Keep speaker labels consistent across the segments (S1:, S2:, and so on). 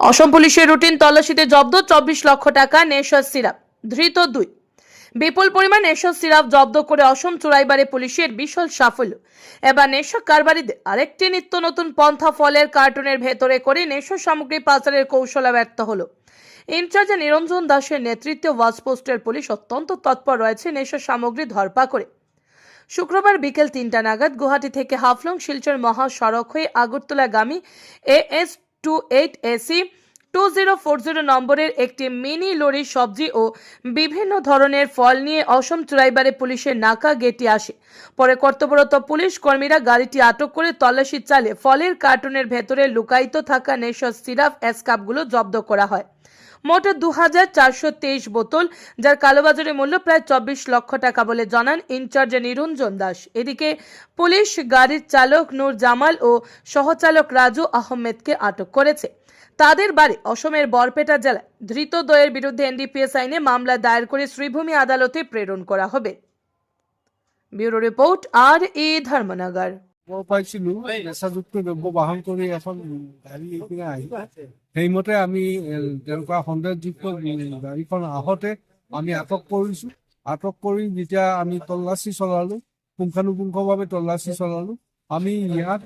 S1: অসম পুলিশের রুটিন তল্লাশিতে জব্দ চব্বিশ লক্ষ টাকা নেশার সিরাপ, ধৃত দুই। বিপুল পরিমাণ নেশার সিরাপ জব্দ করে অসম চুরাইবারে পুলিশের বিশাল সাফল্য। এবার নেশা কারবারিদের আরেকটি নিত্য নতুন পন্থা ফলের কার্টুনের ভেতরে করে নেশা সামগ্রী পাচারের কৌশলে ব্যর্থ হলো। ইনচার্জে নিরঞ্জন দাসের নেতৃত্বে ওয়াচপোস্টের পুলিশ অত্যন্ত তৎপর রয়েছে নেশা সামগ্রী ধরপা করে। শুক্রবার বিকেল তিনটা নাগাদ গুয়াহাটি থেকে হাফলং শিলচর মহাসড়ক হয়ে আগরতলাগামী AS two eight AC two zero four zero নম্বরের একটি মিনি লরি সবজি ও বিভিন্ন ধরনের ফল নিয়ে অসম চুরাইবারে পুলিশের নাকা গেটে আসে। পরে কর্তব্যরত পুলিশ কর্মীরা গাড়িটি আটক করে তল্লাশি চালে ফলের কার্টুনের ভেতরে লুকায়িত থাকা নেশ সিরাপ অ্যাসকাপগুলো জব্দ করা হয়। মোট দু হাজার চারশো তেইশ বোতল, যার কালোবাজারে মূল্য প্রায় চব্বিশ লক্ষ টাকা বলে জানান ইনচার্জ নিরঞ্জন দাস। এদিকে পুলিশ গাড়ির চালক নূর জামাল ও সহচালক রাজু আহমেদকে আটক করেছে। তাদের বাড়ি অসমের বরপেটা জেলায়। ধৃত দ্বয়ের বিরুদ্ধে এনডিপিএস আইনে মামলা দায়ের করে শ্রীভূমি আদালতে প্রেরণ করা হবে। ব্যুরো রিপোর্ট আর এ ধর্মনগর।
S2: পাইছিলো নেচাযুক্ত দ্ৰব্য বাহন কৰি এখন গাড়ী এইপিনে আহি, সেইমতে আমি তেনেকুৱা সন্দেহযুক্ত গাড়ীখন আহোঁতে আমি আটক কৰিছো। আটক কৰি যেতিয়া আমি তল্লাচী চলালো, পুংখানুপুংখভাৱে তল্লাচী চলালো, আমি ইয়াত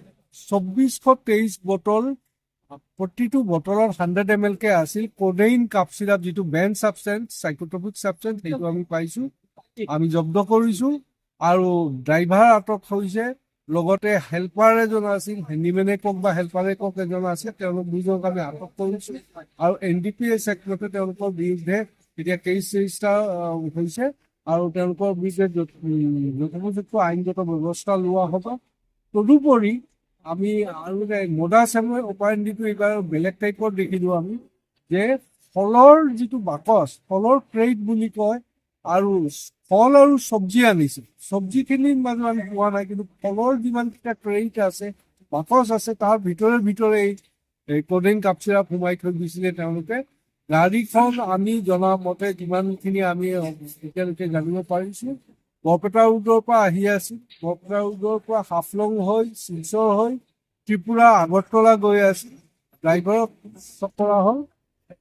S2: চৌব্বিছশ তেইছ বটল, প্ৰতিটো বটলত হাণ্ড্ৰেড এম এল কে আছিল কোডেইন কাপ চিৰাপ যিটো বেন ছাবষ্টেঞ্চ চাইকোট্ৰপিক ছাবষ্টেঞ্চ সেইটো আমি পাইছো। আমি জব্দ কৰিছো আৰু ড্ৰাইভাৰ আটক হৈছে। লগতে হেল্পাৰ এজন আছিল হেণ্ডিমেনে কওক বা হেল্পাৰে কওক এজন আছিল তেওঁলোক দুজনক আমি আটক কৰিছো। আৰু এন ডি পি এছ এক্টতে তেওঁলোকৰ বিৰুদ্ধে এতিয়া কেছ ৰেজিষ্টাৰ হৈছে আৰু তেওঁলোকৰ বিৰুদ্ধে যথোপযুক্ত আইনগত ব্যৱস্থা লোৱা হ'ব। তদুপৰি আমি আৰু মডাছ অপাৰেণ্ডিটো এইবাৰ বেলেগ টাইপৰ দেখিলোঁ আমি, যে ফলৰ যিটো বাকচ, ফলৰ ক্ৰেট বুলি কয় আৰু ফল আৰু চব্জি আনিছে। চব্জিখিনিৰ মাজত আমি পোৱা নাই, কিন্তু ফলৰ যিমানকেইটা ক্ৰেট আছে, বাকচ আছে, তাৰ ভিতৰে ভিতৰে এই এই কল্ড কাপ চিৰাপ সোমাই থৈ দিছিলে তেওঁলোকে। গাড়ীখন আমি জনা মতে যিমানখিনি আমি এতিয়ালৈকে জানিব পাৰিছো। বৰপেটা ৰোডৰ পৰা আহি আছিল বৰপেটা ৰোডৰ পৰা হাফলং হৈ, শিলচৰ হৈ, ত্ৰিপুৰা, আগৰতলা গৈ আছিল ড্ৰাইভাৰক কৰা হ'ল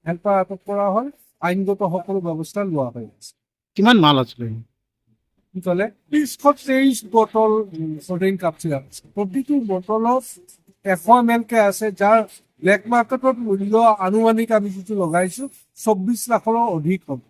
S2: হেল্পাৰ আটক কৰা হ'ল। আইনগত সকলো ব্যৱস্থা লোৱা হৈ আছে।
S3: কিমান মাল আছিলে?
S2: ক'লে? ত্ৰিছশ বটল কল্ড চিৰাপ আছে প্ৰতিটো বটলত এশ এম এল কে আছে, যাৰ ব্লেক মাৰ্কেটত মূল্য আনুমানিক আমি যিটো লগাইছো চৌব্বিছ লাখৰো অধিক হ'ব।